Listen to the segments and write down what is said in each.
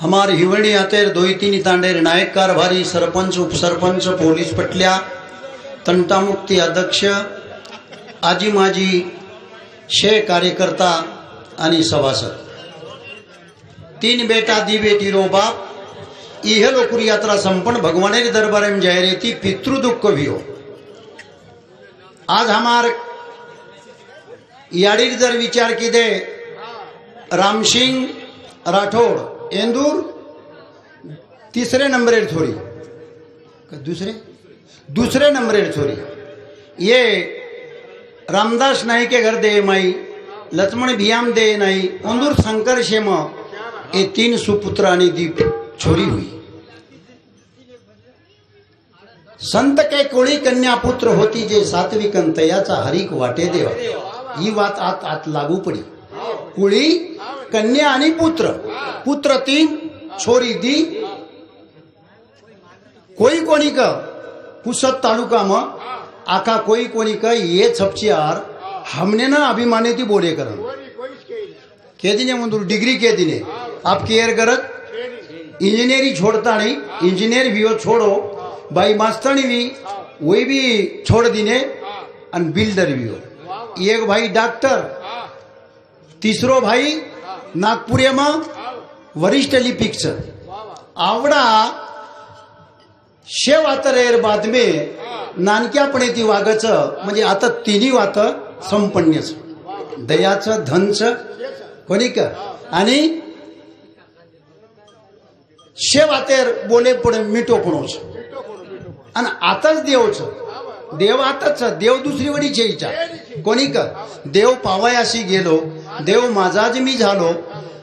हमार हिवणी आतेर दोयतीनी तांडेर नायक कारभारी सरपंच उपसरपंच पोलीस पटल्या तंटामुक्ती अध्यक्ष आजी माजी शे कार्यकर्ता आणि सभासद. तीन बेटा दी बेटी रो बाप इह लोकुरी यात्रा संपन्न भगवानेर दरबार में जायरेती पितृ दुःख भियो हो. आज हमार याडीर जर विचार किदे रामसिंग राठोड इंदूर तिसरे नंबरेर थोड़ी दुसरे? दूसरे नंबरेर थोड़ी ये रामदास नाई के घर दे माई लक्ष्मण भियाम दे नाई अंदूर शंकर शेम ये तीन सुपुत्र आणि दीप छोरी हुई. संत के कोळी कन्या पुत्र होती जे सात्विक याचा हरिक वाटे देवा. ही वात आत आत लागू पडी. कुळी, कन्या पुत्र. पुत्र तीन, छोरी दी. कोई क, पुसत तालुका म, आका कोई कोणी क, ये छपचियार हमने ना अभिमाने ती बोले कर के दिने मंदूर, डिग्री के दिने आप केयर करत? इंजीनियरिंग छोड़ता नहीं. इंजीनियर भी हो छोड़ो. भाई मास्तनी भी वही भी छोड़ दिने. आणि बिल्डर भी हो एक भाई डॉक्टर तिसरो भाई नागपुरेમાં वरिष्ठ लिपिक्स आवडा शेव आतरेर बातमे नानक्यापणे ती वागच म्हणजे आता तिन्ही वात संपन्नच. दयाचं धनचं कोणी का? आणि शेव आतेर बोले पुढे मिठो पुणोच आणि आताच देवच. देव आताच देव दुसरी वडी चेईचा कोणी का? देव पावयाशी गेलो. देव माझाच मी झालो.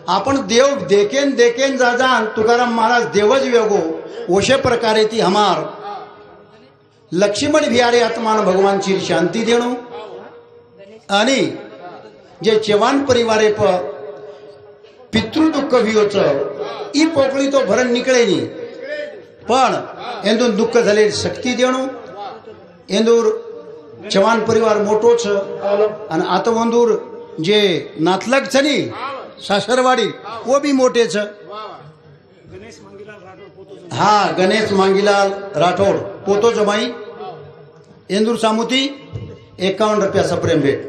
आपण देव देखेन देखेन जा जान तुकाराम महाराज देवच वेगो. ओशे प्रकारे ती हमार. लक्ष्मण भियारे आत्मान भगवानची शांती देणो. आणि जे चेवान परिवारे प पितृ दुःख भियोच ई पोकळी तो भरण निकळेनी. पण एंदून दुःख झाले शक्ती देणो. एंदूर चव्हाण परिवार मोठो छ आणि आतवंदूर जे नातलग छ नी सासरवाडी वो बी मोठे छ हा गणेश मांगीलाल राठोड पोतो जमाई इंदूर सामुती एकावन्न रुपया सप्रेम भेट.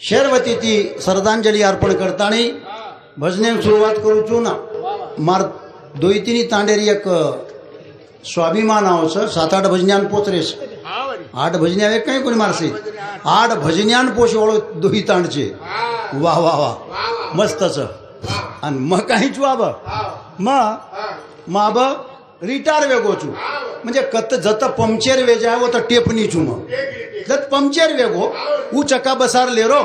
शेरवती ती श्रद्धांजली अर्पण करताना भजने सुरुवात करूचू ना मार दोई तांडेरी एक स्वाभिमानावचं सात आठ भजन्यान पोचरेस. आठ भजन्या एक काही कोणी मारसे आठ भजन्यान पोष ओळख दुही ताणचे वा वा वा. मस्तच. आणि मग काहीच वाब मग माब वेगो वेगोचू म्हणजे कत जत पंक्चर वेजा व तर टेपणीचू मग. जत पंक्चर वेगो ऊ चका बसार लेरो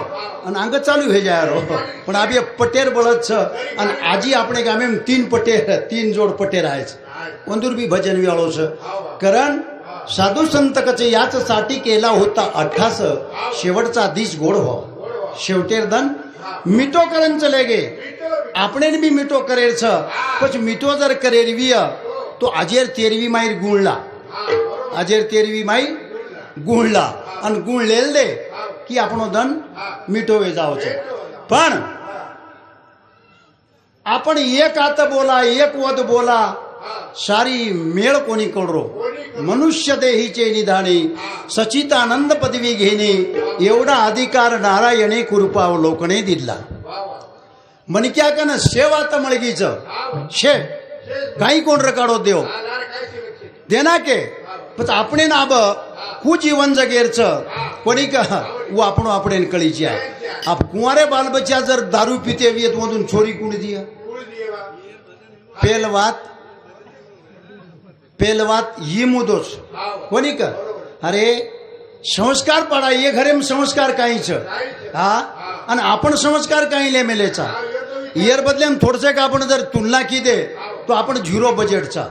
आणि अंग चालू भेजा रो. पण आबी पटेर बळत छ आणि आजी आपण गामे तीन पटेर तीन जोड पटेर आहेच. कोंदुर्बी भजन वेळोस कारण साधू संत कचे याच साठी केला होता अठ्ठास शेवटचा दिस गोड व्हा शेवटेर दन मिटो करेन चले गे. आपणेन बी मिटो करेर छ कुछ मिटो जर करेरवी तो आजेर तेरवी माईर गुणला आजेर तेरवी माई गुणला आणि गुणलेल दे की आपण दन मिटोवे जावचे. पण आपण एक आत बोला एक वध बोला सारी मेळ कोणी करो? मनुष्य देहीचे निधाने सचितानंद पदवी घेणे एवढा अधिकार नारायणे कृपावलोकने दिला. मणक्याकन सेवात मळगीच. शे काही कोण रकाडो देव? देना के? पण आपणे नाब कु जीवन जगेरच? कोणी का वो आपण आपणे कळीची आहे आप कुंवारे बालबच्या जर दारू पिते वियत मधून छोरी कुणी दिया? पेलवात वात पेल वात कोणी का? अरे संस्कार पडा ये घरे संस्कार काहीच. हा? आणि आपण संस्कार काही ले मेलेचा? इयर बदले थोडसे का आपण जर तुलना की दे तो आपण झिरो बजेटचा.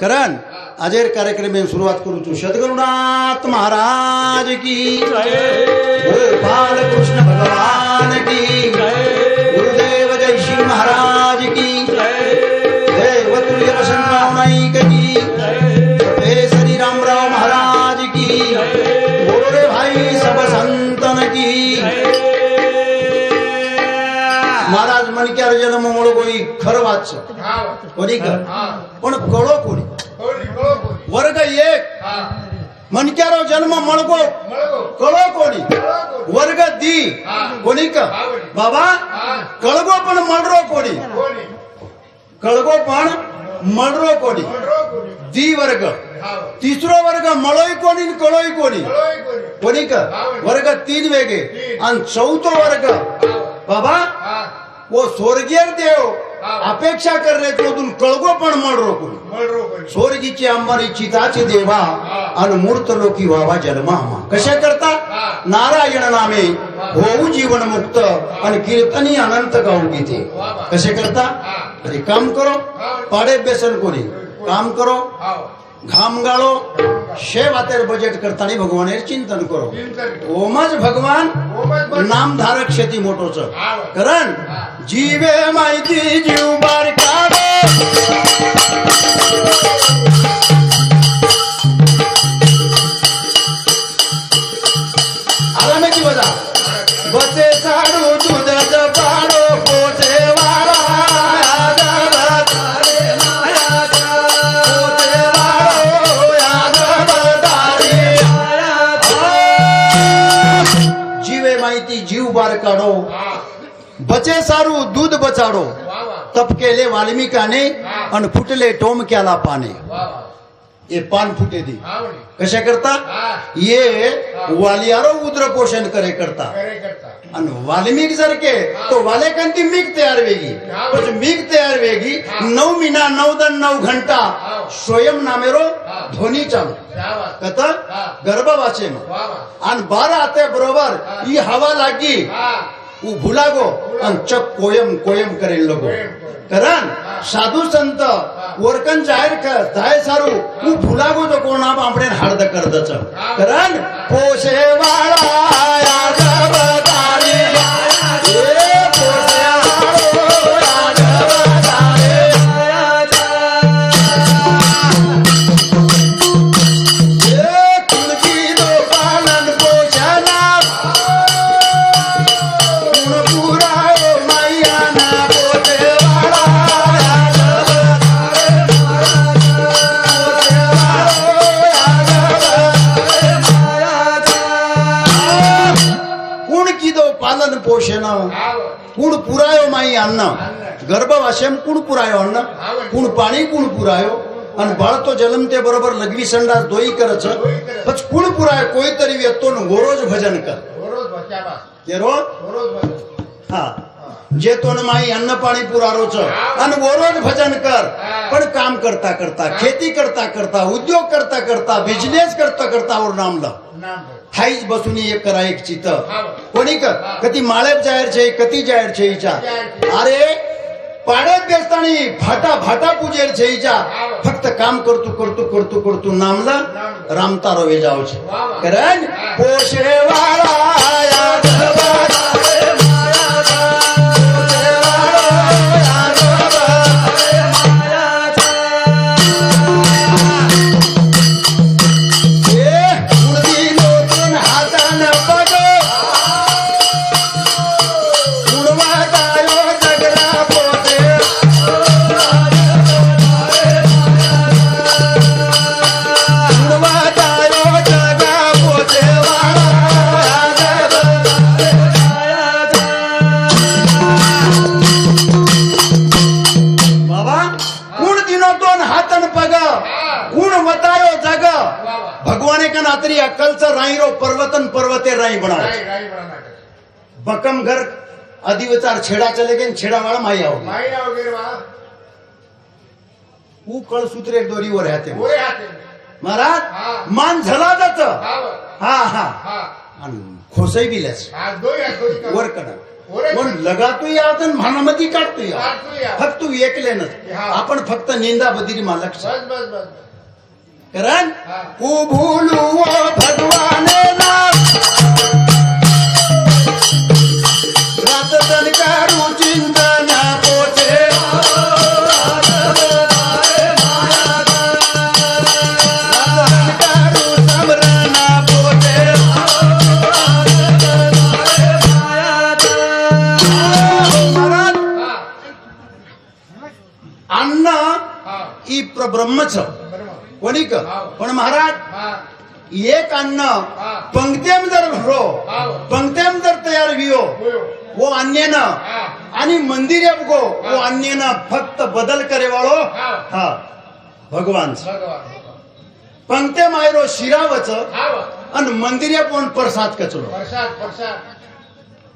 कारण अजेर कार्यक्रम सुरुवात करू तू. सद्गुरुनाथ महाराज की गोपाल कृष्ण भगवान की गुरुदेव जय श्री महाराज की कोणी कर पण कळो कोणी? वर्ग एक. मणक्यारो जन्म मळगो. कळो कोणी? वर्ग दी. कोणी का. बाबा कळगो पण मळरो कोणी? कळगो पण मळरो कोणी? दी वर्ग. तिसरो वर्ग मळोय कोणी कळोय कोणी? कोणी? का. वर्ग तीन वेगे तीन. आणि चौथो वर्ग. बाबा वो स्वर्गीय देव. अपेक्षा करणे तोदून कळगो पण मळरो कोणी. मळरो कोणी. स्वर्गीची अंबारी चिताचे देवा आणि मूर्त लोकी व्हावा जन्मामा. कशा करता. नारायण नामे होऊ जीवन मुक्त आणि कीर्तनी अनंत गाऊ गीते. कसे करता. अरे काम करो. पाडे बेसन कोणी. काम करो. घाम गाळो. शे वातेर बजेट करताना भगवानेर चिंतन करो. ओमच भगवान भगवान. नामधारक शेती मोठोच. कारण. हा. जीवे माहिती जीव बार बचे सारू दूध बचाडो। तप केले वाल्मिकाने आणि फुटले टोमक्याला पाने। हे पान फुटे दी। कशा करता? ये वालियारो उद्र पोषण करे करता। करे करता। आणि वाल्मिक जर के तो वालेकंती मीग तयार वेगी। પછી मीग तयार वेगी। नऊ मीना नऊ दन नऊ घंटा। स्वयं नामेरो ध्वनी चालू कथा गर्भवाचे आणि बारा आते बरोबर ही। हवा लागी। उभू लागो भुलागो आणि चक कोयम कोयम करेल लोगो. कारण साधू संत वरकन जाहीर कर जाय सारू तू भुलागो तो कोणा बांबडे हार्द करतच कारण पोशे वाळा गर्भवाशेम कुण पुरायो अन्न कुण पाणी कुण पुरायो आणि बाळ तो जन्म ते बरोबर लघवी संडास दोई करच पच कुण पुराय कोई तरी व्यक्तो गोरोज भजन कर जे तो माई अन्न पाणी पुरारोच आणि गोरोज भजन कर पण काम करता करता खेती करता करता उद्योग करता करता बिझनेस करता करता और नाम ल थाईज बसून एक करा एक चित कोणी कर कधी माळेब जाहीर छे कधी जाहीर छे इचार अरे પાડે બેસતાની ભાટા ભાટા પૂજેર છે ઈજા ફક્ત કામ કરતું કરતું કરતું કરતું નામલા રામતારો વેજાવ છે. કરણ પોષે વાળા अधिवचार विचार छेडा चले गए छेड़ा वाला माई आओ माई आओ गे ऊ कळ सूत्र एक दोरी वर हाते महाराज मान झाला जात हा हा आणि खोसही बिलास वर कडा म्हणून लगातो या तर काढतो या फक्त एकल्यानच. आपण फक्त निंदा बदिरी मालक कारण उभुलू भगवान ना पण महाराज एक अन्न पंक्तेम जर भरो पंक्तेम जर तयार वियो वो अन्यन हा. आणि मंदिर गो वो अन्यन फक्त बदल करे वाळो. हा. भगवान. भगवान. पंक्ते मायरो शिरावच आणि मंदिर पण प्रसाद कचलो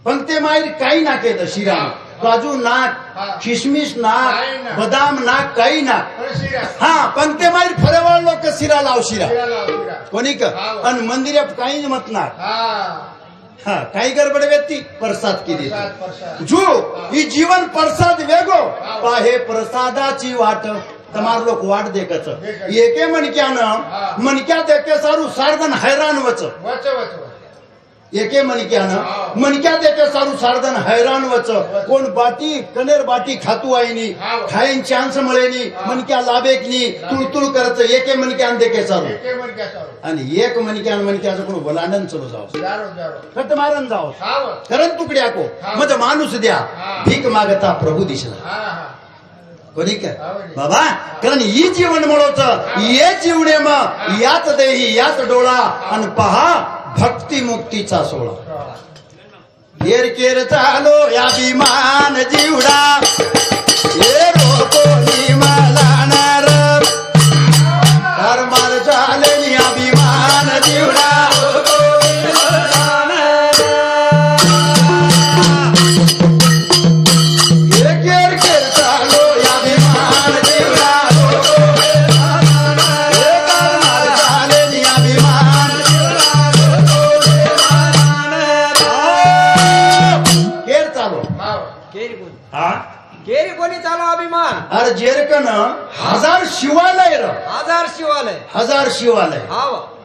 पण ते माहेर काही ना केलं शिरा. काजू नाक किशमिश नाक बदाम नाक काही नाक हा पण ते माहेर फरवळ लोक शिरा लाव शिरा. कोणी का? मंदिर काही मत ना हा. काही गडबड व्यक्ती प्रसाद केली जो ही जीवन प्रसाद वेगो पाहे प्रसादाची वाट. तमार लोक वाट देखच. एके मणक्यानं मणक्या देके सारू सारदन हैराण वच. एके मणक्यानं. मणक्या देते सारू सारदन हैराण वच कोण बाटी कनेर बाटी खातू आईनी खाईन चान्स मळेनी मणक्या लाबेकनी तुळतुळ करत एके मणक्यान देखे सारू. आणि एक मणक्यान मणक्याचं कोण वलांडन चलो जाओ खत मारन जाव. करण तुकड्या को. मज माणूस द्या. भीक मागता प्रभू दिसला कोणी काय बाबा कारण ही जीवन म्हणत ये जीवने मग. याच देही याच डोळा. आणि पहा भक्ती मुक्तीचा सोळा केर केर चालो या विमान जीवडा. हजार शिवालय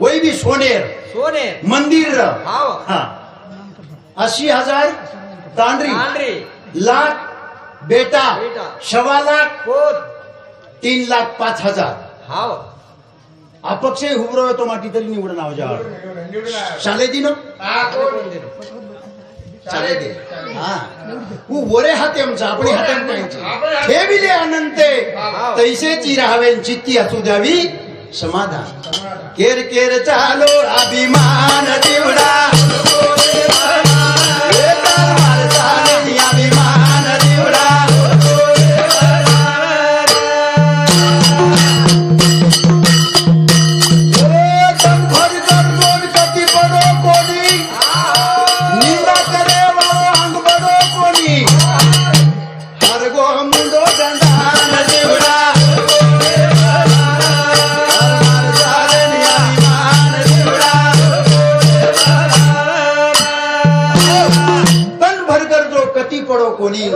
वै. बी सोनेर सोने मंदिर हा अशी हजार तांडरी लाख बेटा. सव्वा लाख तीन लाख पाच हजार. अपक्ष उभरो तो माटी तरी निवड नाव जा निवडून निवडून आहे. शाले दिन हा? चाले दे. हा. वरे हाते आमचा आपण हाते आपण- ठेविले अनंते. तैसेची राहावेन चित्ती असू द्यावी. समाधान. केर केर चालो अभिमान पडो कोणी?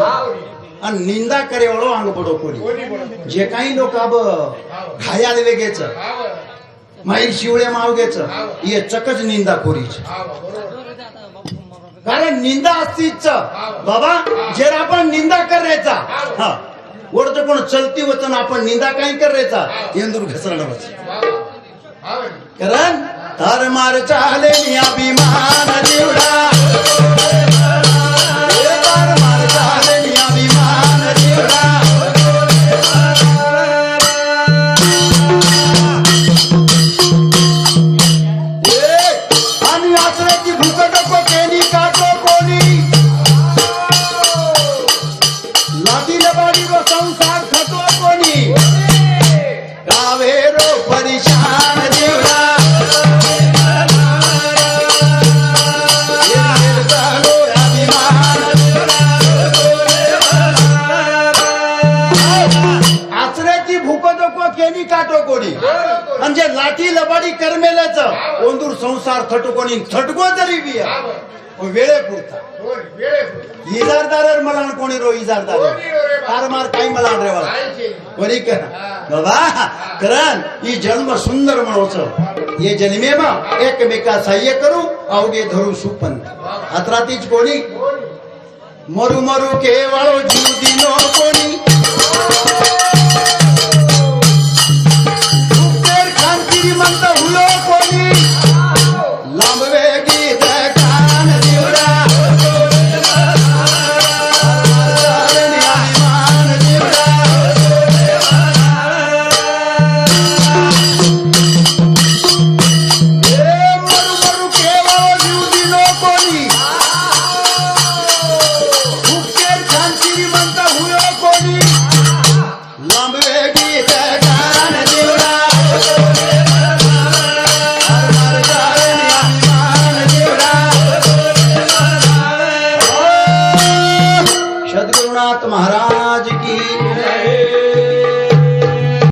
आणि निंदा करे वळो अंग पडो कोणी? जे काही लोक अब खायाल वेगेच माईल शिवळे मावगेच ये चकच निंदा कोरीच कारण निंदा असतीच बाबा जर आपण निंदा करायचा. हा. ओढतो कोण चलती वचन आपण निंदा काही करायचा. येंदूर घसरणं कारण तर मार चाले अभिमान. संसार थटू कोणी थटको जरी बी वेळे पुरता. इजारदार मला कोणी रो इजारदार कोणी रो रे बा? तार मार काही मला रे कोणी कर. बाबा करण ही जन्म सुंदर म्हणोच ये जन्मे मग एकमेका सहाय्य करू अवघे धरू सुपंत. हातरातीच कोणी? मरू मरू केवळ जीव दिनो कोणी?